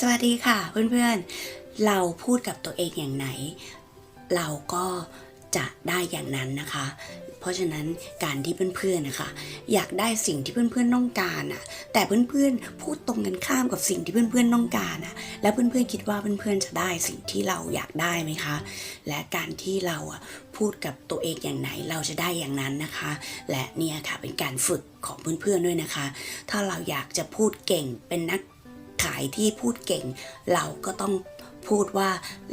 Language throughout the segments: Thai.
สวัสดีค่ะเพื่อนๆ เราพูดกับตัวเองอย่างไหน เราก็จะได้อย่างนั้นนะคะ เพราะฉะนั้นการที่เพื่อนๆนะคะ อยากได้สิ่งที่เพื่อนๆต้องการอะแต่เพื่อนๆพูดตรงกันข้ามกับสิ่งที่เพื่อนๆต้องการอะแล้วเพื่อนๆคิดว่าเพื่อนๆจะได้สิ่งที่เราอยากได้ไหมคะ และการที่เราอะพูดกับตัวเองอย่างไหนเราจะได้อย่างนั้นนะคะ และเนี่ยค่ะเป็นการฝึกของเพื่อนๆด้วยนะคะ ถ้าเราอยากจะพูดเก่งเป็นนัก ขายที่พูดเก่ง เราก็ต้องพูดว่า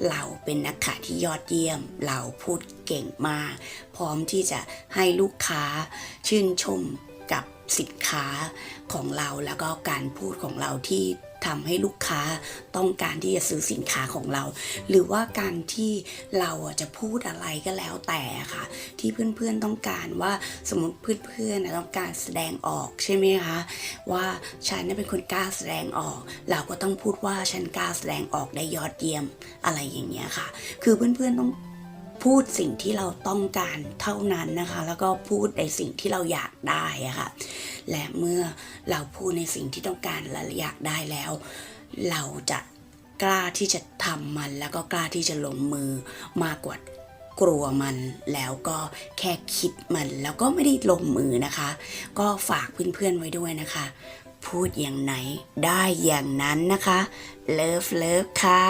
เราเป็นนักขายที่ยอดเยี่ยม เราพูดเก่งมาก พร้อมที่จะให้ลูกค้าชื่นชมกับ สินค้าของเราแล้วก็การพูดของเราที่ทำให้ลูกค้าต้องการที่จะซื้อสินค้าของเรา หรือว่าการที่เราจะพูดอะไรก็แล้วแต่ค่ะ ที่เพื่อนๆต้องการว่าสมมติเพื่อนๆต้องการแสดงออกใช่ไหมคะว่าฉันน่ะเป็นคนกล้าแสดงออก เราก็ต้องพูดว่าฉันกล้าแสดงออกได้ยอดเยี่ยมอะไรอย่างเงี้ยค่ะ คือเพื่อนๆต้อง พูดสิ่งที่เราต้องการเท่านั้นนะคะ แล้วก็พูดในสิ่งที่เราอยากได้อะค่ะและเมื่อเราพูดในสิ่งที่ต้องการและอยากได้แล้ว เราจะกล้าที่จะทำมัน แล้วก็กล้าที่จะลงมือมากกว่ากลัวมันแล้วก็แค่คิดมันแล้วก็ไม่ได้ลงมือนะคะ ก็ฝากเพื่อนๆไว้ด้วยนะคะ พูดอย่างไหนได้อย่างนั้นนะคะ เลิฟเลิฟค่ะ